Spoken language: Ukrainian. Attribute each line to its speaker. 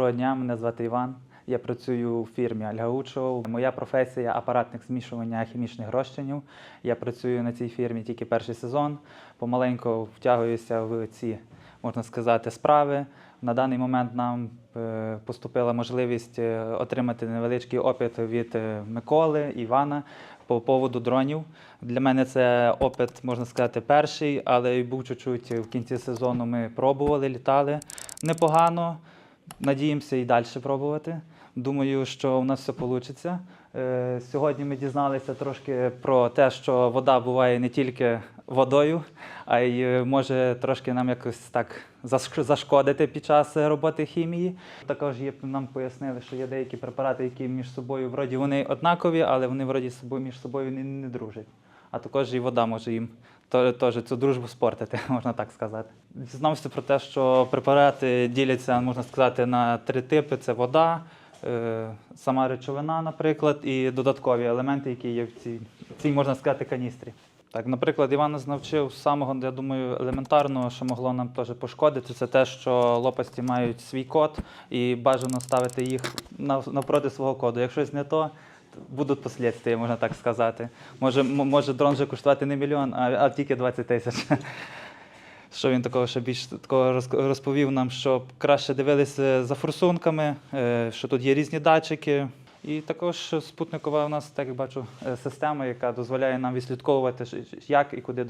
Speaker 1: Доброго дня, мене звати Іван. Я працюю у фірмі Альгаучоу. Моя професія апаратник змішування хімічних розчинів. Я працюю на цій фірмі тільки перший сезон. Помаленьку втягуюся в ці, можна сказати, справи. На даний момент нам е, поступила можливість е, отримати невеличкий опит від е, Миколи, Івана по поводу дронів. Для мене це опит, можна сказати, перший, але й був чуть-чуть в кінці сезону. Ми пробували, літали непогано. Надіємося і далі пробувати. Думаю, що у нас все вийде. Сьогодні ми дізналися трошки про те, що вода буває не тільки водою, а й е, може трошки нам якось так зашкодити під час е, роботи хімії. Також є, нам пояснили, що є деякі препарати, які між собою вроді вони однакові, але вони вроді між собою не, не дружать. А також і вода може їм теж цю дружбу спортити, можна так сказати. Дізнався про те, що препарати діляться, можна сказати, на три типи: це вода, е, сама речовина, наприклад, і додаткові елементи, які є в цій, цій можна сказати, каністрі. Так, наприклад, Іван нас навчив самого, я думаю, елементарного, що могло нам теж пошкодити, це те, що лопасті мають свій код, і бажано ставити їх навпроти свого коду. Якщо не то, будуть послідствия, можна так сказати. Може, може дрон вже коштувати не мільйон, а, а тільки 20 тисяч. Що він такого ще більш такого розповів нам, що краще дивилися за форсунками, е, що тут є різні датчики. І також спутникова у нас, так як бачу, е, система, яка дозволяє нам відслідковувати, як і куди дрон